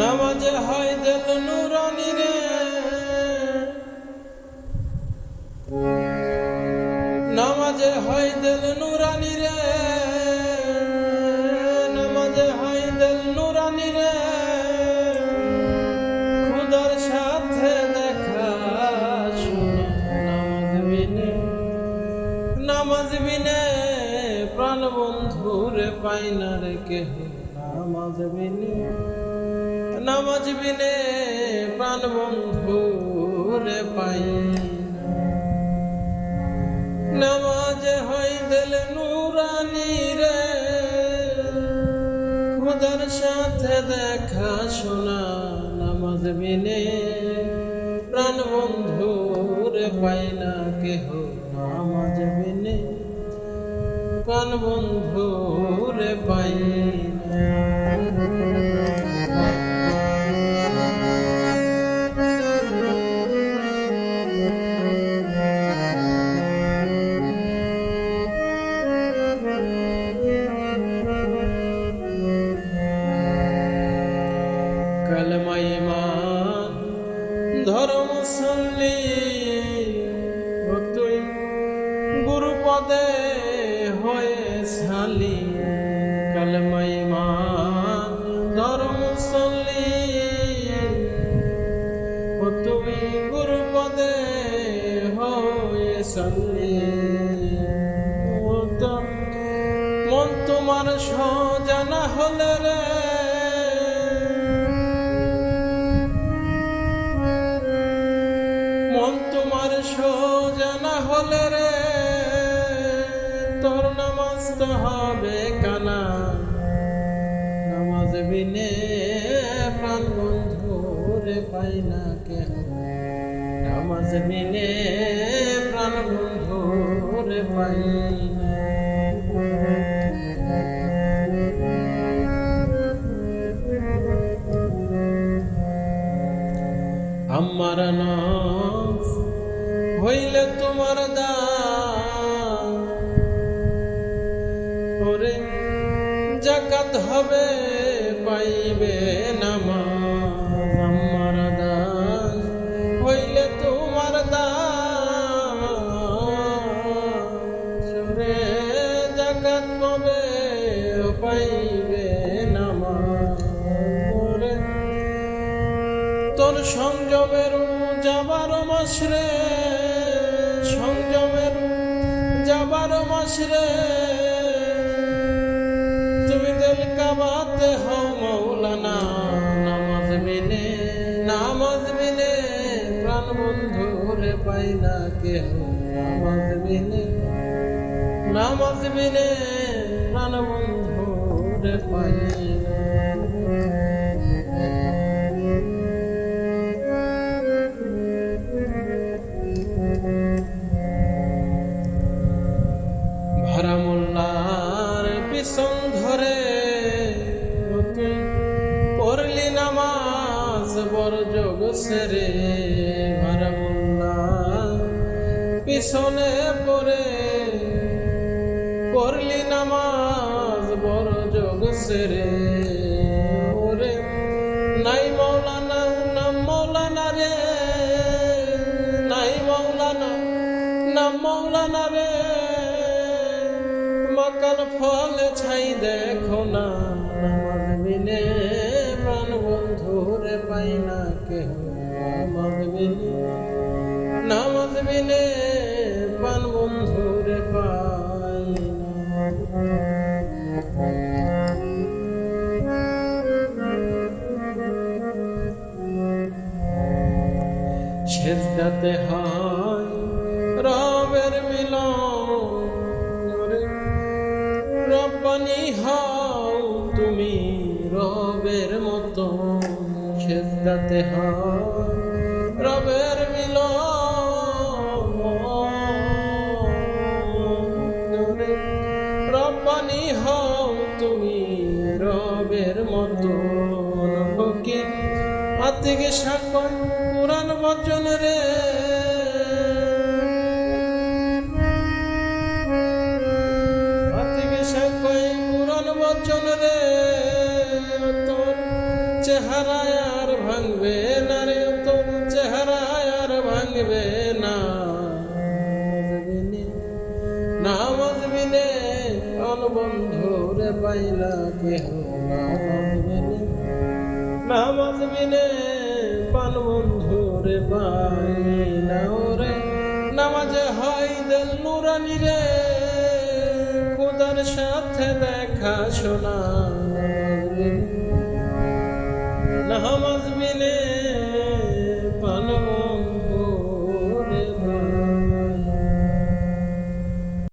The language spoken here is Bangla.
নামাজে হয় দিল নুরানি রে। নামাজে হয় দিল নুরানি রে। নামাজে হয় দিল নুরানি রে। খুদার সাথে দেখা শোনা নামাজ বিনে। নামাজ বিনে প্রাণ বন্ধুরে পাই না কেহ নামাজ বিনে। নামাজ বিনে প্রাণ বন্ধুরে পাই। নামাজ হয় দিল নুরানি রে। খুদার সাথে দেখা শোনা, নামাজ বিনে প্রাণ বন্ধু রে পাই না কেহ। নামাজ বিনে প্রাণ বন্ধু রে পাই না। কালমা ইমান ধর্ম সল্লি ও তুই গুরু পদে হয়ে সালি কালমা ইমান ধর্ম সল্লি ও তুই গুরু পদে হয়ে সালি মন তোমার সজানা হলে রে। সোজানা হলে রে, তোর নামাজ তো হবে কানা। নামাজ বিনে প্রাণ বন্ধু রে পাই না কেন নামাজ বিনে প্রাণ বন্ধু রে পাই আমার নাম হইলে তোমার দান। ওরে, জাকাত হবে, পাইবে নামাজ আমার দাস হইলে তোমার দান। সুরে জাকাত পাবে, পাইবে নামাজ। ওরে, তোর সংযমের যাবার মাস রে। সংযমের যাবার মাস রে তুমি দিল কাবাতে হও মৌলানা, নামাজ বিনে নামাজ বিনে প্রাণ বন্ধু রে পাই না কেহ, নামাজ বিনে নামাজ বিনে প্রাণ বন্ধু রে পাই যোগ সেরে মোল্লার পিছনে পড়ে পড়লি নামাজ, বড় যোগ সেরে ওরে নাই মৌলানা, নাম মৌলানা রে। নাই মৌলানা, নাম মৌলানা রে। মকান ফল ছাই দেখো না, নামাজ বিনে প্রাণ বন্ধু রে পাই না। বিনে নামাজ বিনে প্রাণ বন্ধু রে পাই সেজদাতে হয় রবের মিলন। রব্বানি হও তুমি রবের মতো সেজদাতে হও আতিকে সাকন কোরআন বচন রে। আতিকে সাকন কোরআন বচন রে। তোর চেহারা চেহারায় আর ভাঙবে না রে তবু চেহারায় আর ভাঙবে না। নামাজ বিনে অনবন্ধু রে পাইলা কেহ বিনে নামাজ বিনে পান বন্ধু রে নাও রে। নামাজে হয় দেল নুরানি রে, খুদার সাথে দেখা শোনা।